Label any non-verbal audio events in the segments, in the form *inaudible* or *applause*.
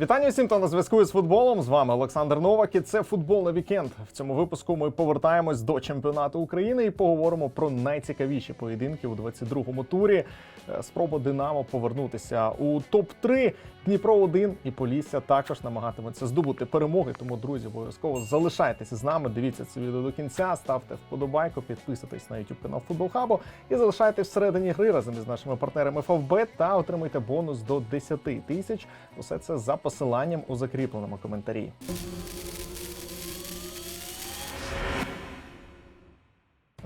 Вітання всім, хто на зв'язку з футболом. З вами Олександр Новак. і Це футбольний вікенд. В цьому випуску ми повертаємось до чемпіонату України і поговоримо про найцікавіші поєдинки у 22-му турі. Е, Спроба Динамо повернутися у топ 3 Дніпро 1 і Полісся також намагатимуться здобути перемоги. Тому, друзі, обов'язково залишайтеся з нами. Дивіться це відео до кінця, ставте вподобайку, підписуйтесь на YouTube канал Футбол Хабу і залишайтесь всередині гри разом із нашими партнерами FFB та отримайте бонус до 10 тисяч. Усе це за посиланням у закріпленому коментарі.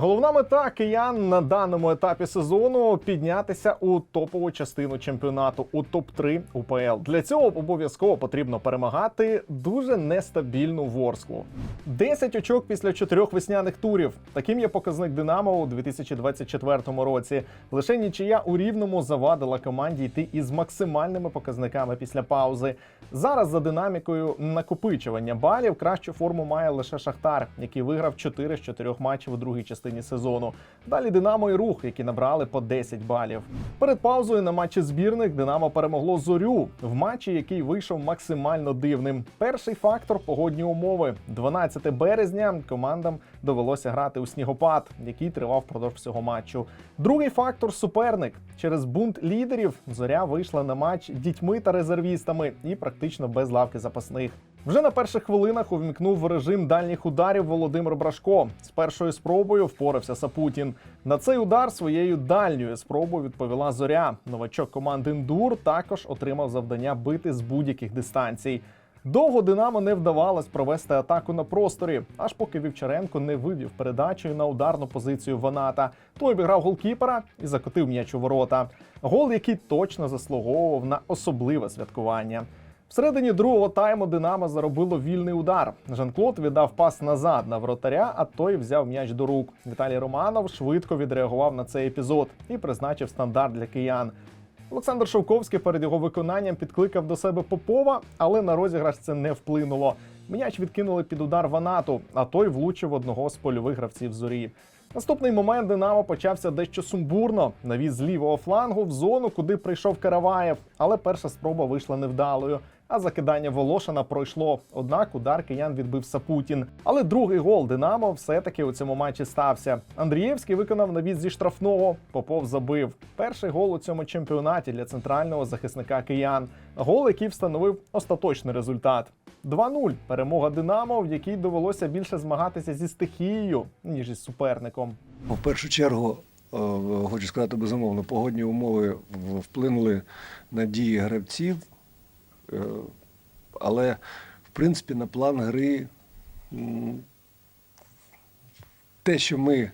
Головна мета киян на даному етапі сезону піднятися у топову частину чемпіонату у топ-3 УПЛ. Для цього обов'язково потрібно перемагати дуже нестабільну Ворсклу. 10 очок після чотирьох весняних турів. Таким є показник Динамо у 2024 році. Лише нічия у рівному завадила команді йти із максимальними показниками після паузи. Зараз за динамікою накопичування балів кращу форму має лише Шахтар, який виграв 4 з 4 матчів у другій частині сезону. Далі Динамо і рух, які набрали по 10 балів. Перед паузою на матчі збірних Динамо перемогло зорю в матчі, який вийшов максимально дивним. Перший фактор погодні умови. 12 березня командам довелося грати у снігопад, який тривав впродовж всього матчу. Другий фактор суперник. Через бунт лідерів зоря вийшла на матч дітьми та резервістами і практично без лавки запасних. Вже на перших хвилинах увімкнув режим дальніх ударів Володимир Брашко. З першою спробою впорався Сапутін. На цей удар своєю дальньою спробою відповіла зоря. Новачок команди Ндур також отримав завдання бити з будь-яких дистанцій. Довго Динамо не вдавалось провести атаку на просторі, аж поки Вівчаренко не вивів передачею на ударну позицію Ваната. Той обіграв голкіпера і закотив м'яч у ворота. Гол, який точно заслуговував на особливе святкування. Всередині другого тайму Динамо заробило вільний удар. Жан-Клод віддав пас назад на вратаря, а той взяв м'яч до рук. Віталій Романов швидко відреагував на цей епізод і призначив стандарт для киян. Олександр Шовковський перед його виконанням підкликав до себе Попова, але на розіграш це не вплинуло. М'яч відкинули під удар Ванату, а той влучив одного з польових гравців зорі. Наступний момент Динамо почався дещо сумбурно. Навіз з лівого флангу в зону, куди прийшов Караваєв, але перша спроба вийшла невдалою. А закидання Волошина пройшло. Однак удар киян відбив Сапутін. Але другий гол Динамо все-таки у цьому матчі стався. Андрієвський виконав навіз зі штрафного. Попов забив. Перший гол у цьому чемпіонаті для центрального захисника киян. Гол, який встановив остаточний результат. 2-0. Перемога Динамо, в якій довелося більше змагатися зі стихією, ніж із суперником. В першу чергу, е, хочу сказати, безумовно, погодні умови вплинули на дії гравців, але в принципі на план гри те, що ми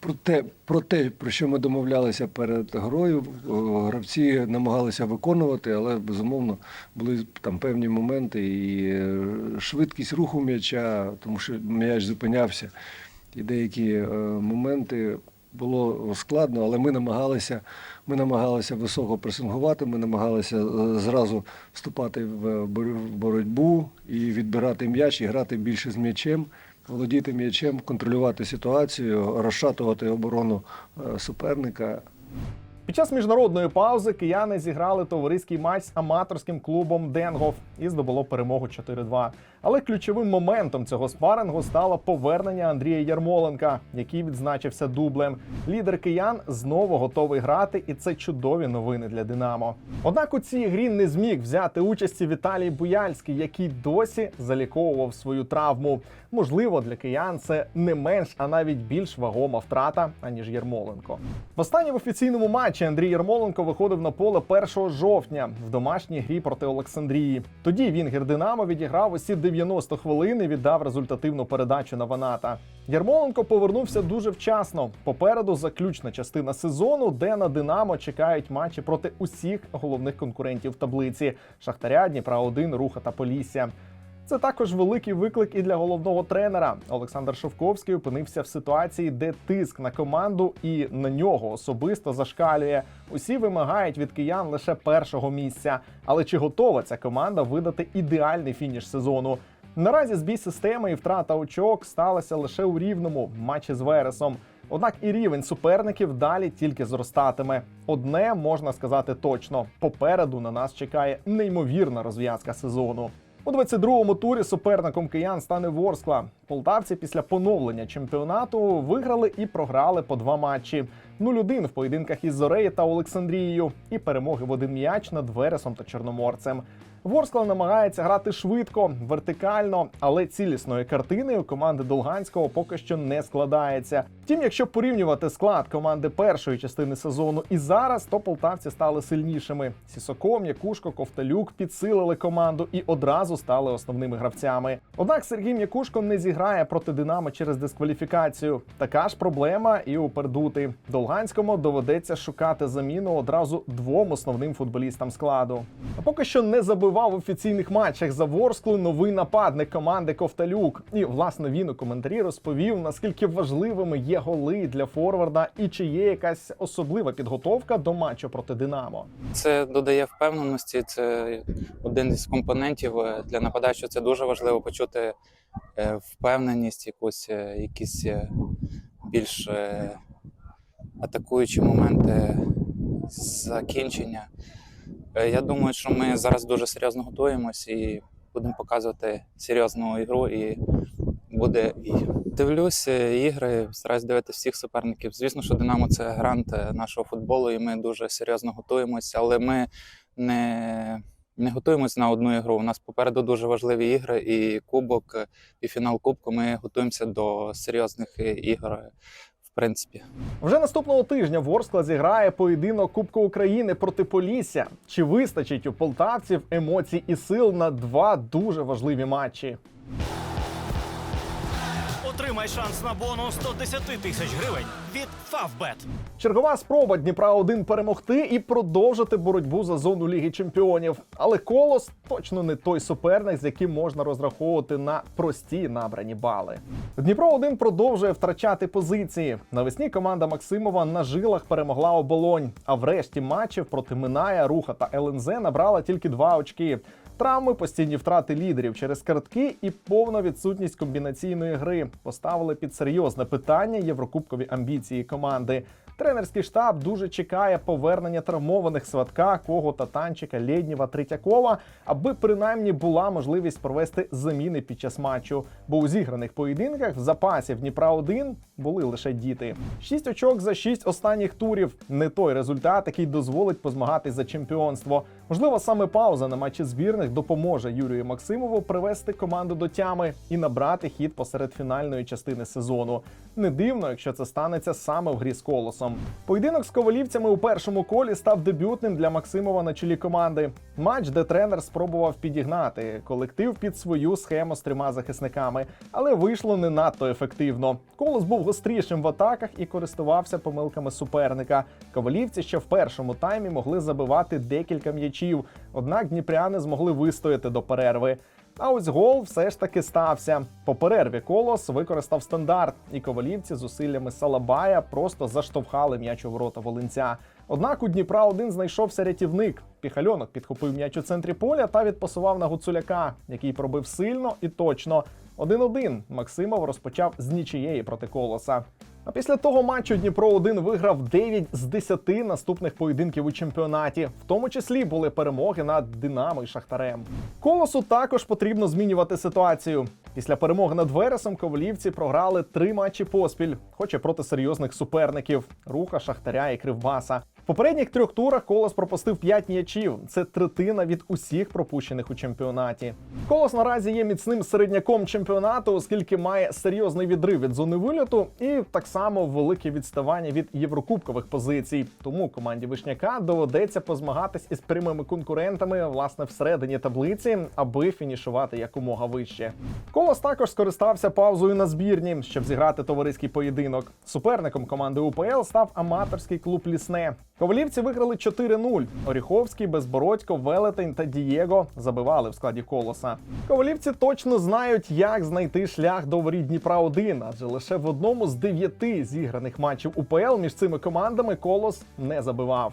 про те, про те, про що ми домовлялися перед грою, е, гравці намагалися виконувати, але безумовно були там певні моменти і е, швидкість руху м'яча, тому що м'яч зупинявся і деякі е, моменти було складно, але ми намагалися, ми намагалися високо пресингувати, ми намагалися е, зразу вступати в бор- боротьбу і відбирати м'яч, і грати більше з м'ячем, володіти м'ячем, контролювати ситуацію, розшатувати оборону е, суперника. Під час міжнародної паузи кияни зіграли товариський матч з аматорським клубом Денгоф і здобуло перемогу 4-2. Але ключовим моментом цього спарингу стало повернення Андрія Ярмоленка, який відзначився дублем. Лідер киян знову готовий грати, і це чудові новини для Динамо. Однак у цій грі не зміг взяти участі Віталій Буяльський, який досі заліковував свою травму. Можливо, для киян це не менш, а навіть більш вагома втрата аніж. Востаннє в офіційному матчі Андрій Ярмоленко виходив на поле 1 жовтня в домашній грі проти Олександрії. Тоді він Динамо відіграв усі 90 хвилин і віддав результативну передачу на Ваната. Ярмоленко повернувся дуже вчасно. Попереду заключна частина сезону, де на Динамо чекають матчі проти усіх головних конкурентів таблиці: Шахтаря, Дніпра 1 Руха та Полісся. Це також великий виклик і для головного тренера. Олександр Шовковський опинився в ситуації, де тиск на команду і на нього особисто зашкалює. Усі вимагають від киян лише першого місця. Але чи готова ця команда видати ідеальний фініш сезону? Наразі збій системи і втрата очок сталася лише у рівному матчі з Вересом. Однак і рівень суперників далі тільки зростатиме. Одне можна сказати точно: попереду на нас чекає неймовірна розв'язка сезону. У 22-му турі суперником киян стане Ворскла. Полтавці після поновлення чемпіонату виграли і програли по два матчі: 0-1 в поєдинках із Зорею та Олександрією, і перемоги в один м'яч над Вересом та Чорноморцем. Ворскла намагається грати швидко, вертикально, але цілісної картини у команди Долганського поки що не складається. Втім, якщо порівнювати склад команди першої частини сезону і зараз, то полтавці стали сильнішими. Сісоком, Якушко, Ковталюк підсилили команду і одразу стали основними гравцями. Однак Сергій М'якушко не зіграє проти Динамо через дискваліфікацію. Така ж проблема і у Пердути. Долганському доведеться шукати заміну одразу двом основним футболістам складу. Поки що не забивав в офіційних матчах за Ворсклу новий нападник команди Ковталюк. І власне він у коментарі розповів, наскільки важливими є голи для форварда і чи є якась особлива підготовка до матчу проти Динамо. Це додає впевненості. Це один із компонентів е, для нападаючого. Це дуже важливо почути е, впевненість, якусь е, якісь більш атакуючі моменти закінчення. Е, Я думаю, що ми зараз дуже серйозно готуємось і будемо показувати серйозну ігру і буде бій. Дивлюся ігри, стараюсь дивитися всіх суперників. Звісно, що Динамо це грант е, нашого футболу, і ми дуже серйозно готуємося, але ми не, не готуємось на одну ігру. У нас попереду дуже важливі ігри, і кубок, е, і фінал кубку. Ми готуємося до серйозних е, ігор, е, принципі. Вже наступного тижня Ворскла зіграє поєдинок Кубку України проти Полісся. Чи вистачить у полтавців емоцій і сил на два дуже важливі матчі? Отримай шанс на бонус 110 тисяч гривень від Favbet. Чергова спроба Дніпра 1 перемогти і продовжити боротьбу за зону Ліги Чемпіонів. Але колос точно не той суперник, з яким можна розраховувати на прості набрані бали. Дніпро 1 продовжує втрачати позиції. Навесні команда Максимова на жилах перемогла оболонь. А в решті матчів проти Миная, Руха та ЛНЗ набрала тільки два очки. Травми, постійні втрати лідерів через картки і повна відсутність комбінаційної гри поставили під серйозне питання єврокубкові амбіції команди. Тренерський штаб дуже чекає повернення травмованих сватка, Когота, Танчика, Лєднєва, Третьякова, аби принаймні була можливість провести заміни під час матчу. Бо у зіграних поєдинках в запасі в Дніпра 1 були лише діти. Шість очок за шість останніх турів не той результат, який дозволить позмагатись за чемпіонство. Можливо, саме пауза на матчі збірних допоможе Юрію Максимову привести команду до тями і набрати хід посеред фінальної частини сезону. Не дивно, якщо це станеться саме в грі з колосом. Поєдинок з ковалівцями у першому колі став дебютним для Максимова на чолі команди. Матч, де тренер спробував підігнати колектив під свою схему з трьома захисниками, але вийшло не надто ефективно. Колос був гострішим в атаках і користувався помилками суперника. Ковалівці ще в першому таймі могли забивати декілька м'ячів, однак дніпряни змогли вистояти до перерви. А ось гол все ж таки стався. По перерві колос використав стандарт, і ковалівці зусиллями Салабая просто заштовхали м'яч у ворота волинця. Однак у Дніпра один знайшовся рятівник. Піхальонок підхопив м'яч у центрі поля та відпасував на Гуцуляка, який пробив сильно і точно. 1-1 Максимов розпочав з нічиєї проти колоса. А після того матчу Дніпро 1 виграв 9 з 10 наступних поєдинків у чемпіонаті. В тому числі були перемоги над Динамо і Шахтарем. Колосу також потрібно змінювати ситуацію. Після перемоги над Вересом ковалівці програли три матчі поспіль, хоч і проти серйозних суперників руха, Шахтаря і Кривбаса. В попередніх трьох турах Колос пропустив 5 м'ячів. Це третина від усіх пропущених у чемпіонаті. Колос наразі є міцним середняком чемпіонату, оскільки має серйозний відрив від зони вильоту і так само велике відставання від єврокубкових позицій. Тому команді Вишняка доведеться позмагатись із прямими конкурентами власне всередині таблиці, аби фінішувати якомога вище. Колос також скористався паузою на збірні, щоб зіграти товариський поєдинок. Суперником команди УПЛ став аматорський клуб Лісне. Ковалівці виграли 4-0. Оріховський, Безбородько, Велетень та Дієго забивали в складі колоса. Ковалівці точно знають, як знайти шлях до воріт Дніпра 1 адже лише в одному з дев'яти зіграних матчів УПЛ між цими командами колос не забивав.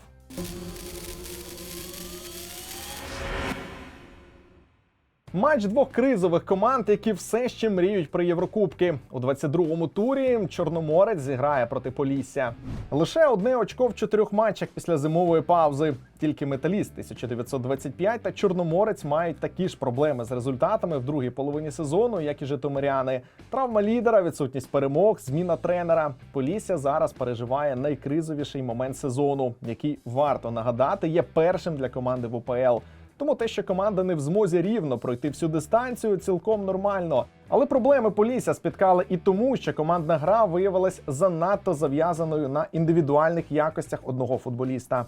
Матч двох кризових команд, які все ще мріють про Єврокубки. У 22-му турі Чорноморець зіграє проти Полісся. Лише одне очко в чотирьох матчах після зимової паузи. Тільки металіст 1925 та Чорноморець мають такі ж проблеми з результатами в другій половині сезону, як і житомиряни. Травма лідера, відсутність перемог, зміна тренера. Полісся зараз переживає найкризовіший момент сезону, який варто нагадати, є першим для команди в УПЛ. Тому те, що команда не в змозі рівно пройти всю дистанцію, цілком нормально. Але проблеми Полісся спіткали і тому, що командна гра виявилась занадто зав'язаною на індивідуальних якостях одного футболіста.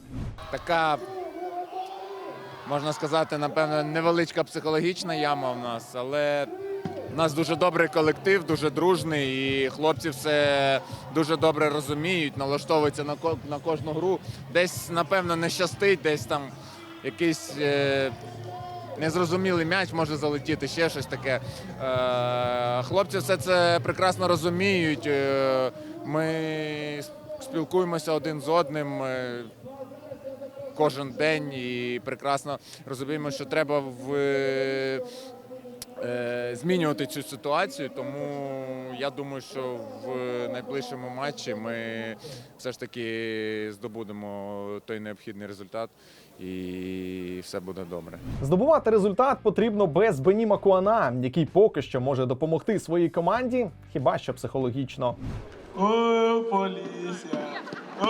така, можна сказати, напевно, невеличка психологічна яма в нас, але в нас дуже добрий колектив, дуже дружний, і хлопці все дуже добре розуміють, налаштовуються на, на кожну гру. Десь, напевно, не щастить, десь там якийсь. Е- Незрозумілий м'яч може залетіти, ще щось таке. Е, хлопці все це прекрасно розуміють. Е, Ми спілкуємося один з одним. е, кожен день і прекрасно розуміємо, що треба в, е, змінювати цю ситуацію. Тому я думаю, що в найближчому матчі ми все ж таки здобудемо той необхідний результат і все буде добре. Здобувати результат потрібно без Бені Макуана, який поки що може допомогти своїй команді, хіба що психологічно. О, поліція, о,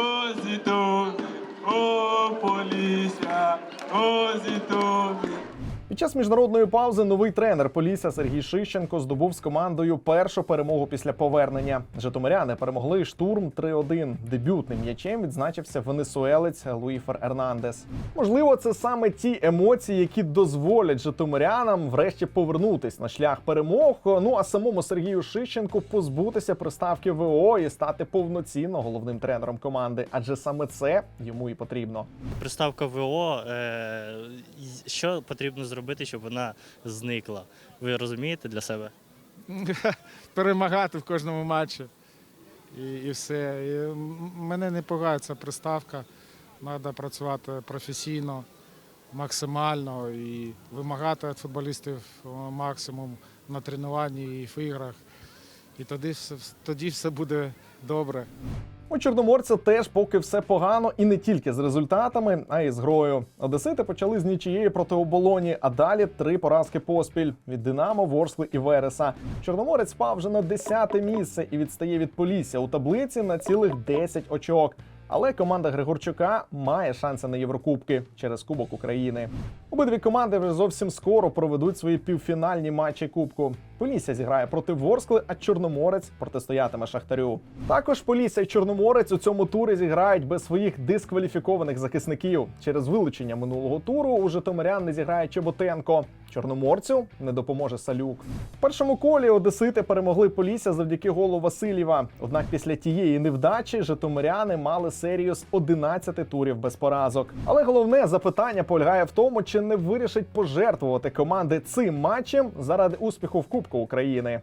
зітові, о, поліція, о, зітові. Під час міжнародної паузи новий тренер Полісся Сергій Шищенко здобув з командою першу перемогу після повернення. Житомиряни перемогли штурм 3-1. Дебютним м'ячем відзначився венесуелець Луїфер Ернандес. Можливо, це саме ті емоції, які дозволять житомирянам врешті повернутись на шлях перемог. Ну а самому Сергію Шищенку позбутися приставки ВО і стати повноцінно головним тренером команди, адже саме це йому і потрібно. Приставка ВО, е, що потрібно зробити, щоб вона зникла? Ви розумієте для себе? *laughs* перемагати в кожному матчі. І, і все. І мене не пугає ця приставка. Треба працювати професійно, максимально і вимагати від футболістів е, максимум на тренуванні і в іграх. І тоді тоді все буде добре. У Чорноморця теж поки все погано, і не тільки з результатами, а й з грою. Одесити почали з нічієї проти оболоні, а далі три поразки поспіль від Динамо, Ворскли і Вереса. Чорноморець спав вже на 10 місце і відстає від Полісся у таблиці на цілих 10 очок. Але команда Григорчука має шанси на Єврокубки через Кубок України. Обидві команди вже зовсім скоро проведуть свої півфінальні матчі Кубку. Полісся зіграє проти Ворскли, а Чорноморець протистоятиме Шахтарю. Також Полісся і Чорноморець у цьому турі зіграють без своїх дискваліфікованих захисників. Через вилучення минулого туру у Житомирян не зіграє Чеботенко. Чорноморцю не допоможе Салюк. В першому колі Одесити перемогли Полісся завдяки голу Васильєва. Однак після тієї невдачі Житомиряни мали серію з 11 турів без поразок. Але головне запитання полягає в тому, чи не вирішить пожертвувати команди цим матчем заради успіху в Кубку України.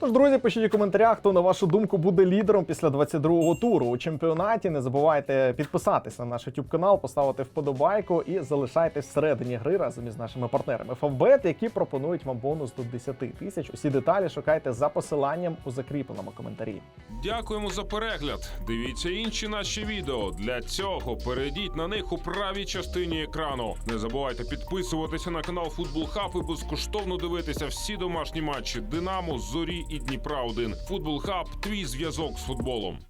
Тож, друзі, пишіть у коментарях, хто на вашу думку буде лідером після 22-го туру у чемпіонаті. Не забувайте підписатися на наш YouTube канал, поставити вподобайку і залишайтесь всередині гри разом із нашими партнерами Favbet, які пропонують вам бонус до 10 тисяч. Усі деталі шукайте за посиланням у закріпленому коментарі. Дякуємо за перегляд. Дивіться інші наші відео. Для цього перейдіть на них у правій частині екрану. Не забувайте підписуватися на канал Футбол Хаб і безкоштовно дивитися всі домашні матчі Динамо, Зорі і Дніпра 1 Футбол Хаб твій зв'язок з футболом.